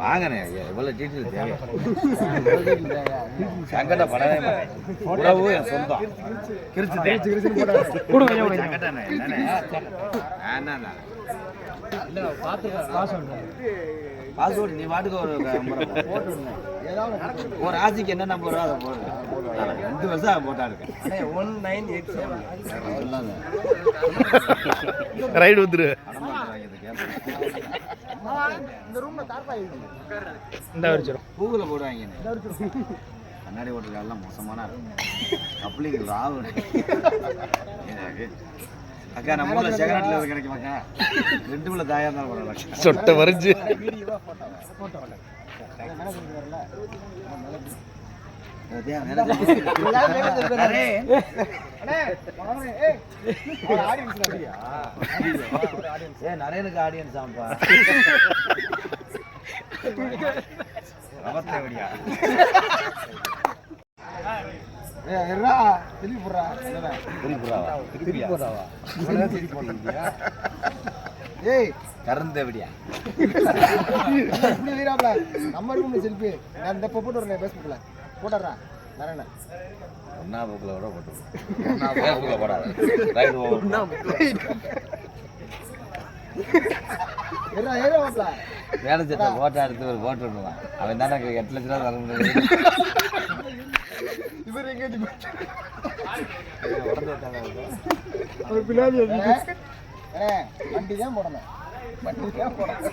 வாங்கண்ணே எவ்வளோ டீட்டெயில் தேவை. சங்கடப்படவே உறவு என் சொந்தம். கிரிச்சு நீ பாட்டுக்கு ஒரு நம்பர் ஒரு ராசிக்கு என்ன நம்பர் அதை போடு. நான் ரெண்டு வருஷம் போட்டா இருக்கேன் one nine eight seven. Ride வந்துரு. இந்த ரூம்ல தார்பாய் இந்த வச்சிரும் பூவில் போடுவாங்க கண்ணாடி ஓட்டுறதெல்லாம் மோசமான அப்ளிக்கு ராவு எனக்கு அக்கா. நம்ம ஊர்ல செகரட்ல கிடைக்கும் அக்கா ரெண்டு உள்ள தாயா இருந்தாலும் பரவாயில்ல சொட்டை வரைஞ்சு. நரேனுக்கு ஆடியன்ஸ் ஆம்பா திருப்பிடுறா எப்படியா ஏய் கறந்து எப்படியா இப்படி வீராப்ல நம்ம ரூம்ல செல்ஃபி நான் இந்த போட்டு வரேன் ஃபேஸ்புக்ல போட்டுறா. நரேண்ணா ஒன்னா புக்கில் கூட போட்டு ஒன்னா புக்கில் போடாது. ரைடு ஏறா ஏறா வாப்ல வேலை சட்டை போட்டோ எடுத்து ஒரு போட்டு விடுவான். அவன் தானே எனக்கு எட்டு லட்ச ரூபா தர முடியாது இவர் எங்க உடனே பின்னாடி வண்டி தான் போடணும். வண்டி தான் போடணும்.